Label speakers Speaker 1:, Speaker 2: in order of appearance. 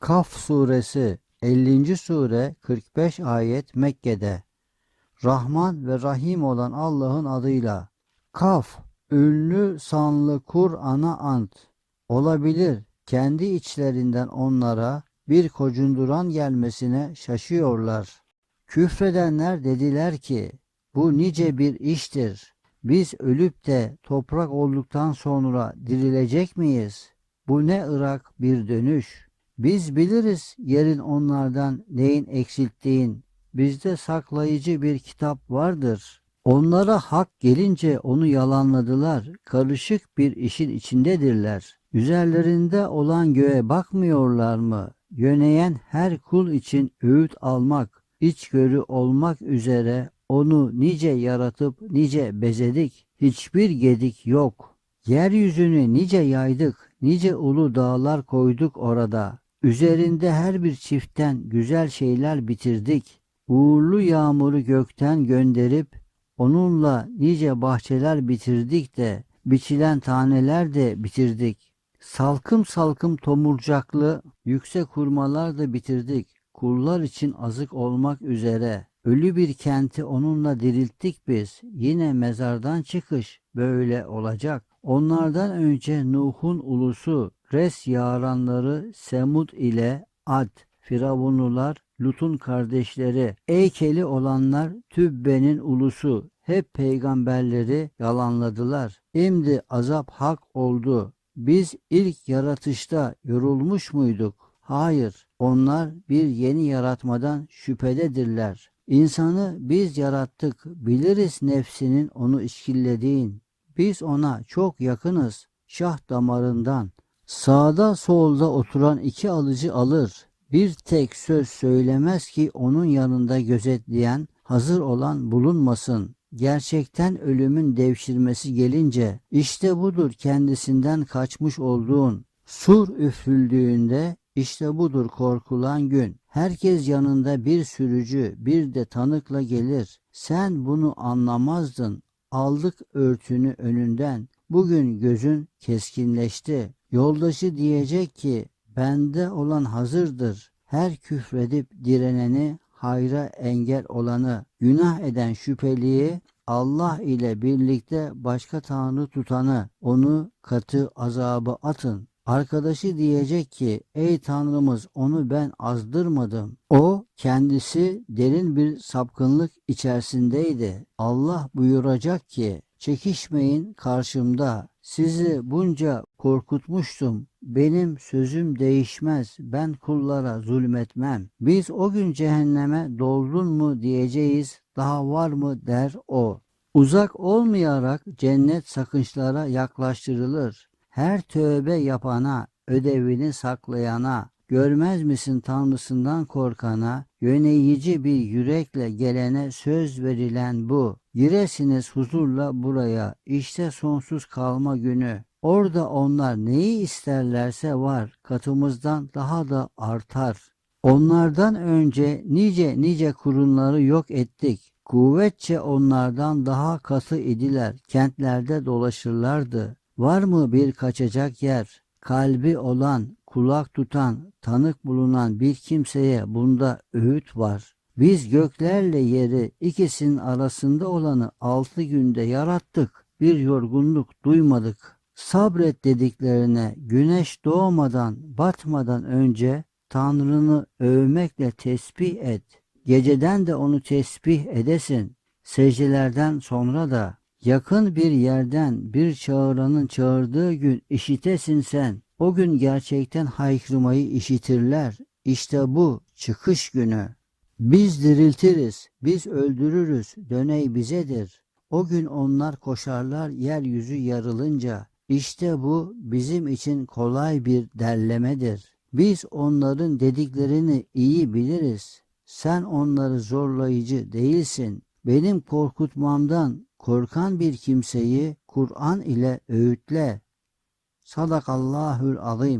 Speaker 1: Kaf suresi 50. sure 45 ayet Mekke'de. Rahman ve Rahim olan Allah'ın adıyla. Kaf, ünlü sanlı Kur'an'a ant. Olabilir kendi içlerinden onlara bir kocunduran gelmesine şaşıyorlar. Küfredenler dediler ki, bu nice bir iştir. Biz ölüp de toprak olduktan sonra dirilecek miyiz? Bu ne ırak bir dönüş. Biz biliriz yerin onlardan neyin eksilttiğin. Bizde saklayıcı bir kitap vardır. Onlara hak gelince onu yalanladılar. Karışık bir işin içindedirler. Üzerlerinde olan göğe bakmıyorlar mı? Yöneyen her kul için öğüt almak, içgörü olmak üzere onu nice yaratıp nice bezedik. Hiçbir gedik yok. Yeryüzünü nice yaydık, nice ulu dağlar koyduk orada. Üzerinde her bir çiftten güzel şeyler bitirdik. Uğurlu yağmuru gökten gönderip onunla nice bahçeler bitirdik de biçilen taneler de bitirdik. Salkım salkım tomurcaklı yüksek hurmalar da bitirdik. Kullar için azık olmak üzere. Ölü bir kenti onunla dirilttik biz. Yine mezardan çıkış böyle olacak. Onlardan önce Nuh'un ulusu, Res yaranları Semud ile Ad, Firavunlular, Lut'un kardeşleri, Eykeli olanlar Tübbe'nin ulusu, hep peygamberleri yalanladılar. Şimdi azap hak oldu. Biz ilk yaratışta yorulmuş muyduk? Hayır, onlar bir yeni yaratmadan şüphededirler. İnsanı biz yarattık, biliriz nefsinin onu işkillediğin. Biz ona çok yakınız, şah damarından. Sağda solda oturan iki alıcı alır. Bir tek söz söylemez ki onun yanında gözetleyen, hazır olan bulunmasın. Gerçekten ölümün devşirmesi gelince işte budur kendisinden kaçmış olduğun. Sur üfrüldüğünde işte budur korkulan gün. Herkes yanında bir sürücü, bir de tanıkla gelir. Sen bunu anlamazdın. Aldık örtünü önünden. Bugün gözün keskinleşti. Yoldaşı diyecek ki bende olan hazırdır. Her küfredip direneni hayra engel olanı, günah eden şüpheliyi, Allah ile birlikte başka tanrı tutanı, onu katı azabı atın. Arkadaşı diyecek ki, ey Tanrımız onu ben azdırmadım. O kendisi derin bir sapkınlık içerisindeydi. Allah buyuracak ki, çekişmeyin karşımda. Sizi bunca korkutmuştum. Benim sözüm değişmez. Ben kullara zulmetmem. Biz o gün cehenneme doldun mu diyeceğiz. Daha var mı der o. Uzak olmayarak cennet sakınçlara yaklaştırılır. Her tövbe yapana, ödevini saklayana, görmez misin Tanrısından korkana, yöneyici bir yürekle gelene söz verilen bu. Giresiniz huzurla buraya, işte sonsuz kalma günü. Orada onlar neyi isterlerse var, katımızdan daha da artar. Onlardan önce nice nice kurunları yok ettik. Kuvvetçe onlardan daha katı idiler, kentlerde dolaşırlardı. Var mı bir kaçacak yer? Kalbi olan, kulak tutan, tanık bulunan bir kimseye bunda öğüt var. Biz göklerle yeri ikisinin arasında olanı altı günde yarattık. Bir yorgunluk duymadık. Sabret dediklerine güneş doğmadan, batmadan önce Tanrını övmekle tesbih et. Geceden de onu tesbih edesin. Secdelerden sonra da yakın bir yerden bir çağıranın çağırdığı gün işitesin sen. O gün gerçekten haykırmayı işitirler. İşte bu çıkış günü. Biz diriltiriz, biz öldürürüz, döney bizedir. O gün onlar koşarlar yeryüzü yarılınca. İşte bu bizim için kolay bir derlemedir. Biz onların dediklerini iyi biliriz. Sen onları zorlayıcı değilsin. Benim korkutmamdan korkan bir kimseyi Kur'an ile öğütle. Sadakallahül azim.